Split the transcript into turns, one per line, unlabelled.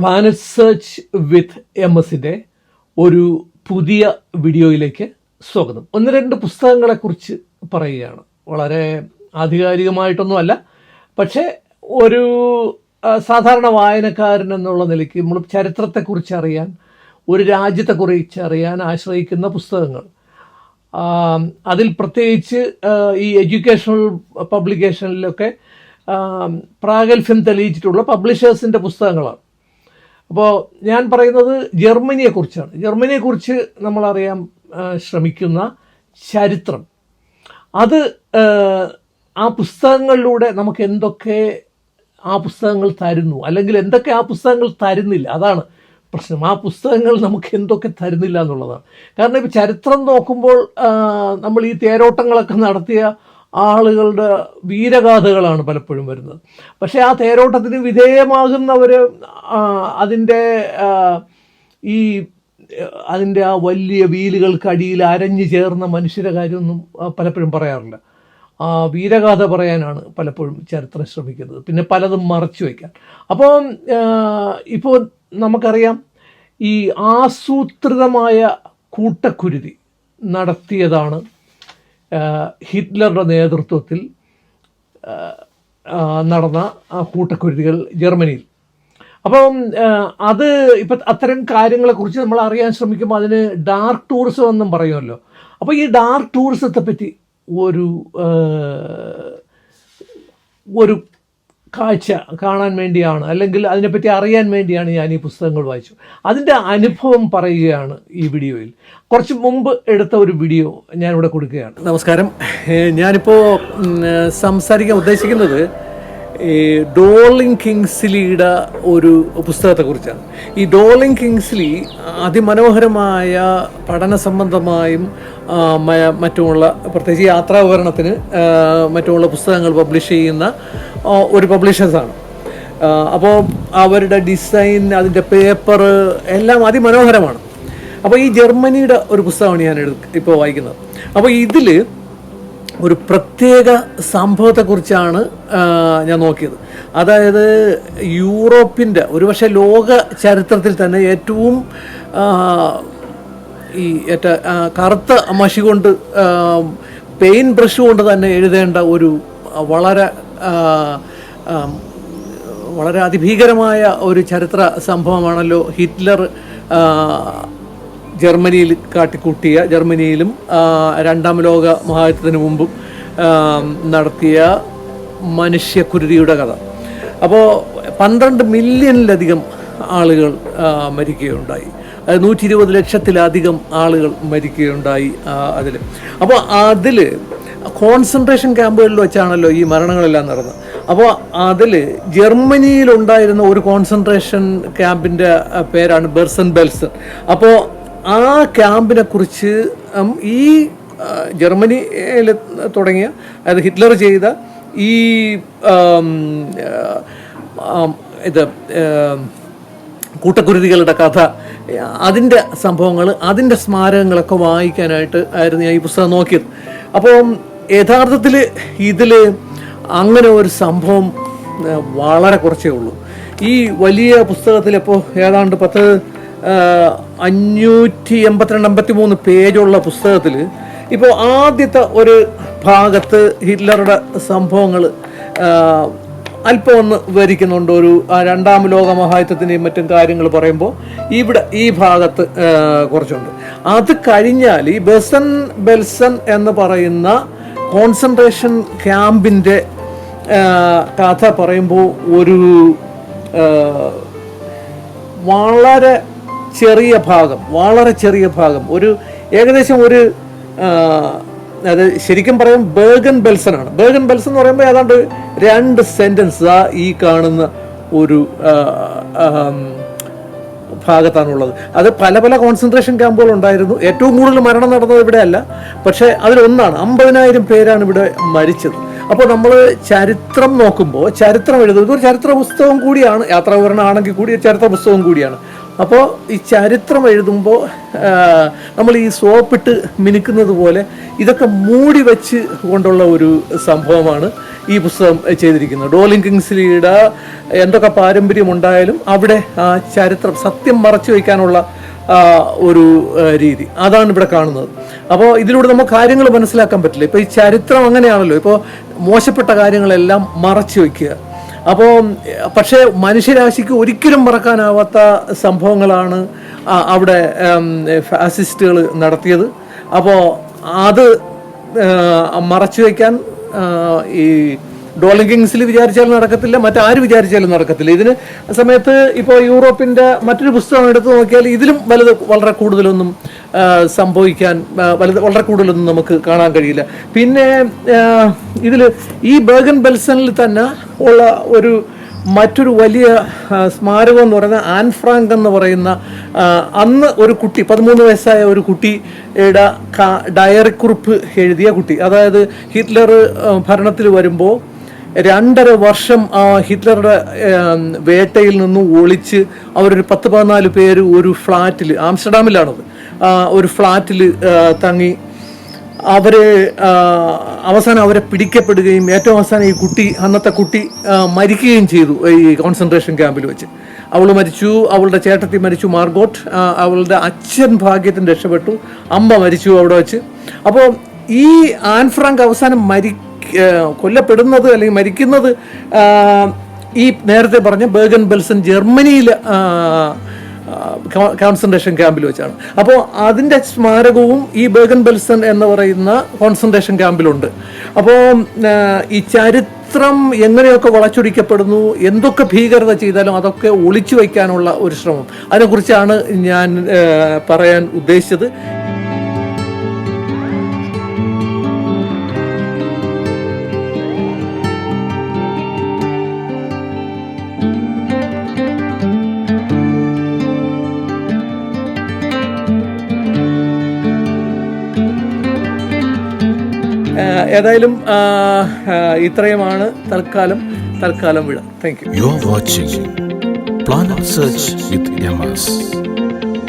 Planet search with M എസിന്റെ ഒരു പുതിയ വീഡിയോയിലേക്ക് സ്വാഗതം. ഒന്ന് രണ്ട് പുസ്തകങ്ങളെക്കുറിച്ച് പറയുകയാണ്. വളരെ ആധികാരികമായിട്ടൊന്നുമല്ല. പക്ഷേ ഒരു സാധാരണ വായനക്കാരൻ എന്നുള്ള നിലയ്ക്ക് നമ്മൾ ചരിത്രത്തെക്കുറിച്ച് അറിയാൻ ഒരു രാജ്യത്തെക്കുറിച്ച് അറിയാൻ ആശ്രയിക്കുന്ന പുസ്തകങ്ങൾ. അതിൽ പ്രത്യേകിച്ച് ഈ എഡ്യൂക്കേഷണൽ പബ്ലിക്കേഷനിലൊക്കെ പ്രാഗൽഭ്യം തെളിയിച്ചിട്ടുള്ള പബ്ലിഷേഴ്സിന്റെ പുസ്തകങ്ങളാണ്. അപ്പോൾ ഞാൻ പറയുന്നത് ജർമ്മനിയെക്കുറിച്ചാണ്. ജർമ്മനിയെക്കുറിച്ച് നമ്മളറിയാൻ ശ്രമിക്കുന്ന ചരിത്രം. അത് ആ പുസ്തകങ്ങളിലൂടെ നമുക്ക് എന്തൊക്കെ ആ പുസ്തകങ്ങൾ തരുന്നു? അല്ലെങ്കിൽ എന്തൊക്കെ ആ പുസ്തകങ്ങൾ തരുന്നില്ല? അതാണ് പ്രശ്നം ആ പുസ്തകങ്ങൾ നമുക്ക് എന്തൊക്കെ തരുന്നില്ല എന്നുള്ളതാണ്. കാരണം ഇപ്പോൾ ചരിത്രം നോക്കുമ്പോൾ നമ്മൾ ഈ തേരോട്ടങ്ങളൊക്കെ നടത്തിയ ആളുകളുടെ വീരഗാഥകളാണ് പലപ്പോഴും വരുന്നത്. പക്ഷേ ആ തേരോട്ടത്തിന് വിധേയമാകുന്നവർ അതിന്റെ ഈ അതിന്റെ ആ വലിയ വീലുകൾക്കടിയിൽ അരഞ്ഞു ചേർന്ന മനുഷ്യരെ കാര്യമൊന്നും പലപ്പോഴും പറയാറില്ല. ആ വീരഗാഥ പറയാനാണ് പലപ്പോഴും ചരിത്രം ശ്രമിക്കുന്നത്. പിന്നെ പലതും മറച്ചു വയ്ക്കാൻ. അപ്പോൾ ഇപ്പോൾ നമുക്കറിയാം ഈ ആസൂത്രിതമായ കൂട്ടക്കുരുതി നടത്തിയതാണ് ഹിറ്റ്ലറുടെ നേതൃത്വത്തിൽ നടന്ന കൂട്ടക്കുരുതികൾ ജർമ്മനിയിൽ. അപ്പം അത് ഇപ്പം അത്തരം കാര്യങ്ങളെക്കുറിച്ച് നമ്മൾ അറിയാൻ ശ്രമിക്കുമ്പോൾ അതിന് ഡാർക്ക് ടൂറിസം എന്നും പറയുമല്ലോ. അപ്പോൾ ഈ ഡാർക്ക് ടൂറിസത്തെ പറ്റി ഒരു ഒരു കാഴ്ച കാണാൻ വേണ്ടിയാണ് അല്ലെങ്കിൽ അതിനെപ്പറ്റി അറിയാൻ വേണ്ടിയാണ് ഞാൻ ഈ പുസ്തകങ്ങൾ വായിച്ചു അതിന്റെ അനുഭവം പറയുകയാണ് ഈ വീഡിയോയിൽ. കുറച്ച് മുമ്പ് എടുത്ത ഒരു വീഡിയോ ഞാനിവിടെ കൊടുക്കുകയാണ്. നമസ്കാരം. ഞാനിപ്പോൾ സംസാരിക്കാൻ ഉദ്ദേശിക്കുന്നത് ഈ ഡോളിംഗ് കിങ്സ്ലിയുടെ ഒരു പുസ്തകത്തെക്കുറിച്ചാണ്. ഈ ഡോളിംഗ് കിങ്സ്ലി അതിമനോഹരമായ പഠന സംബന്ധമായും മറ്റുമുള്ള പ്രത്യേകിച്ച് യാത്രാ ഉപകരണത്തിന് മറ്റുമുള്ള പുസ്തകങ്ങൾ പബ്ലിഷ് ചെയ്യുന്ന ഒരു പബ്ലിഷേഴ്സാണ്. അപ്പോൾ അവരുടെ ഡിസൈൻ അതിന്റെ പേപ്പർ എല്ലാം അതിമനോഹരമാണ്. അപ്പോൾ ഈ ജർമ്മനിയുടെ ഒരു പുസ്തകമാണ് ഞാൻ ഇപ്പോൾ വായിക്കുന്നത്. അപ്പോൾ ഇതിൽ ഒരു പ്രത്യേക സംഭവത്തെക്കുറിച്ചാണ് ഞാൻ നോക്കിയത്. അതായത് യൂറോപ്പിന്റെ ഒരുപക്ഷെ ലോക ചരിത്രത്തിൽ തന്നെ ഏറ്റവും ഈ ഏറ്റ കറുത്ത മഷി കൊണ്ട് പെയിൻ ബ്രഷ് കൊണ്ട് തന്നെ എഴുതേണ്ട ഒരു വളരെ വളരെ അതിഭീകരമായ ഒരു ചരിത്ര സംഭവമാണല്ലോ ഹിറ്റ്ലർ ജർമ്മനിയിൽ കാട്ടിക്കൂട്ടിയ ജർമ്മനിയിലും രണ്ടാം ലോക മഹായുദ്ധത്തിന് മുമ്പും നടത്തിയ മനുഷ്യക്കുരുതിയുടെ കഥ. അപ്പോൾ പന്ത്രണ്ട് മില്യണിലധികം ആളുകൾ മരിക്കുകയുണ്ടായി. നൂറ്റി ഇരുപത് ലക്ഷത്തിലധികം ആളുകൾ മരിക്കുകയുണ്ടായി അതിൽ അപ്പോൾ അതിൽ കോൺസെൻട്രേഷൻ ക്യാമ്പുകളിൽ വെച്ചാണല്ലോ ഈ മരണങ്ങളെല്ലാം നടന്നത്. അപ്പോൾ അതിൽ ജർമ്മനിയിലുണ്ടായിരുന്ന ഒരു കോൺസെൻട്രേഷൻ ക്യാമ്പിന്റെ പേരാണ് ബെർസൺ ബെൽസൺ. അപ്പോൾ ആ ക്യാമ്പിനെ കുറിച്ച് ഈ ജർമ്മനിയിൽ തുടങ്ങിയ അതായത് ഹിറ്റ്ലർ ചെയ്ത ഈ ഇത് കൂട്ടക്കുരുതികളുടെ കഥ അതിന്റെ സംഭവങ്ങൾ അതിന്റെ സ്മാരകങ്ങളൊക്കെ വായിക്കാനായിട്ട് ആയിരുന്നു ഞാൻ ഈ പുസ്തകം നോക്കിയത്. അപ്പം യഥാർത്ഥത്തിൽ ഇതിൽ അങ്ങനെ ഒരു സംഭവം വളരെ കുറച്ചേ ഉള്ളൂ. ഈ വലിയ പുസ്തകത്തിൽ ഇപ്പോൾ ഏതാണ്ട് പത്ത് അഞ്ഞൂറ്റി എൺപത്തിരണ്ട് എൺപത്തി മൂന്ന് പേജുള്ള പുസ്തകത്തിൽ ഇപ്പോൾ ആദ്യത്തെ ഒരു ഭാഗത്ത് ഹിറ്റ്ലറുടെ സംഭവങ്ങൾ അല്പം ഒന്ന് വിവരിക്കുന്നുണ്ട്. ഒരു രണ്ടാം ലോക മഹായുദ്ധത്തിന്റെയും മറ്റും കാര്യങ്ങൾ പറയുമ്പോൾ ഇവിടെ ഈ ഭാഗത്ത് കുറച്ചുണ്ട്. അത് കഴിഞ്ഞാൽ ഈ ബെസൻ ബെൽസൺ എന്ന് പറയുന്ന കോൺസെൻട്രേഷൻ ക്യാമ്പിന്റെ കഥ പറയുമ്പോൾ ഒരു വളരെ ചെറിയ ഭാഗം വളരെ ചെറിയ ഭാഗം. ഒരു ഏകദേശം ഒരു അത് ശരിക്കും പറയും ബേഗൻ ബെൽസൺ ആണ് ബേഗൻ ബെൽസൺ എന്ന് പറയുമ്പോൾ ഏതാണ്ട് രണ്ട് സെന്റൻസ് ആ ഈ കാണുന്ന ഒരു ഭാഗത്താണുള്ളത്. അത് പല പല കോൺസെൻട്രേഷൻ ക്യാമ്പുകൾ ഉണ്ടായിരുന്നു. ഏറ്റവും കൂടുതൽ മരണം നടന്നത് ഇവിടെ അല്ല പക്ഷേ അതിലൊന്നാണ് അമ്പതിനായിരം പേരാണ് ഇവിടെ മരിച്ചത്. അപ്പോൾ നമ്മൾ ചരിത്രം നോക്കുമ്പോൾ ചരിത്രം എഴുതുന്നത് ഒരു ചരിത്ര പുസ്തകം കൂടിയാണ്. യാത്രാവിവരണം ആണെങ്കിൽ കൂടി ചരിത്ര പുസ്തകം കൂടിയാണ്. അപ്പോൾ ഈ ചരിത്രം എഴുതുമ്പോൾ നമ്മൾ ഈ സോപ്പിട്ട് മിനുക്കുന്നത് പോലെ ഇതൊക്കെ മൂടി വെച്ച് കൊണ്ടുള്ള ഒരു സംഭവമാണ് ഈ പുസ്തകം ചെയ്തിരിക്കുന്നത്. ഡോളിൻ കിങ്സ്ലിയുടെ എന്തൊക്കെ പാരമ്പര്യം ഉണ്ടായാലും അവിടെ ആ ചരിത്രം സത്യം മറച്ചു വയ്ക്കാനുള്ള ഒരു രീതി. അതാണ് ഇവിടെ കാണുന്നത്. അപ്പോൾ ഇതിലൂടെ നമുക്ക് കാര്യങ്ങൾ മനസ്സിലാക്കാൻ പറ്റില്ല. ഇപ്പോൾ ഈ ചരിത്രം അങ്ങനെയാണല്ലോ. ഇപ്പോൾ മോശപ്പെട്ട കാര്യങ്ങളെല്ലാം മറച്ചു വയ്ക്കുക അപ്പോൾ പക്ഷേ മനുഷ്യരാശിക്ക് ഒരിക്കലും മറക്കാനാവാത്ത സംഭവങ്ങളാണ് അവിടെ ഫാസിസ്റ്റുകൾ നടത്തിയത്. അപ്പോൾ അത് മറച്ചു വയ്ക്കാൻ ഈ ഡോളിൻ കിങ്സിൽ വിചാരിച്ചാലും നടക്കത്തില്ല മറ്റാര് വിചാരിച്ചാലും നടക്കത്തില്ല. ഇതിന് സമയത്ത് ഇപ്പോൾ യൂറോപ്പിന്റെ മറ്റൊരു പുസ്തകം എടുത്തു നോക്കിയാൽ ഇതിലും വലുത് വളരെ കൂടുതലൊന്നും സംഭവിക്കാൻ വലുത് വളരെ കൂടുതലൊന്നും നമുക്ക് കാണാൻ കഴിയില്ല. പിന്നെ ഇതിൽ ഈ ബേഗൻ ബെൽസണിൽ തന്നെ ഉള്ള ഒരു മറ്റൊരു വലിയ സ്മാരകം എന്ന് പറയുന്നത് ആൻ ഫ്രാങ്ക് എന്ന് പറയുന്ന അന്ന് ഒരു കുട്ടി പതിമൂന്ന് വയസ്സായ ഒരു കുട്ടിയുടെ ഡയറി കുറിപ്പ് എഴുതിയ കുട്ടി. അതായത് ഹിറ്റ്ലർ ഭരണത്തിൽ വരുമ്പോൾ രണ്ടര വർഷം ആ ഹിറ്റ്ലറുടെ വേട്ടയിൽ നിന്ന് ഒളിച്ച് അവരൊരു പത്ത് പതിനാല് പേര് ഒരു ഫ്ലാറ്റിൽ ആംസ്റ്റർഡാമിലാണത്. ഒരു ഫ്ലാറ്റിൽ തങ്ങി അവരെ അവസാനം അവരെ പിടിക്കപ്പെടുകയും ഏറ്റവും അവസാനം ഈ കുട്ടി അന്നത്തെ കുട്ടി മരിക്കുകയും ചെയ്തു ഈ കോൺസെൻട്രേഷൻ ക്യാമ്പിൽ വെച്ച്. അവൾ മരിച്ചു അവളുടെ ചേട്ടത്തി മരിച്ചു മാർഗോട്ട് അവളുടെ അച്ഛൻ ഭാഗ്യത്തിന് രക്ഷപ്പെട്ടു അമ്മ മരിച്ചു അവിടെ വെച്ച്. അപ്പോൾ ഈ ആൻഫ്രാങ്ക് അവസാനം മരി കൊല്ലപ്പെടുന്നത് അല്ലെങ്കിൽ മരിക്കുന്നത് ഈ നേരത്തെ പറഞ്ഞ ബേഗൻ ബെൽസൺ ജർമ്മനിയിൽ കോൺസെൻട്രേഷൻ ക്യാമ്പിൽ വെച്ചാണ്. അപ്പോൾ അതിന്റെ സ്മാരകവും ഈ ബേഗൻ ബെൽസൺ എന്ന് പറയുന്ന കോൺസെൻട്രേഷൻ ക്യാമ്പിലുണ്ട് അപ്പോൾ ഈ ചരിത്രം എങ്ങനെയൊക്കെ വളച്ചൊടിക്കപ്പെടുന്നു എന്തൊക്കെ ഭീകരത ചെയ്താലും അതൊക്കെ ഒളിച്ചു വയ്ക്കാനുള്ള ഒരു ശ്രമം. അതിനെക്കുറിച്ചാണ് ഞാൻ പറയാൻ ഉദ്ദേശിച്ചത്. ഏതായാലും ഇത്രയുമാണ്. തൽക്കാലം തൽക്കാലം വിട. Thank you
you are watching planet search with M S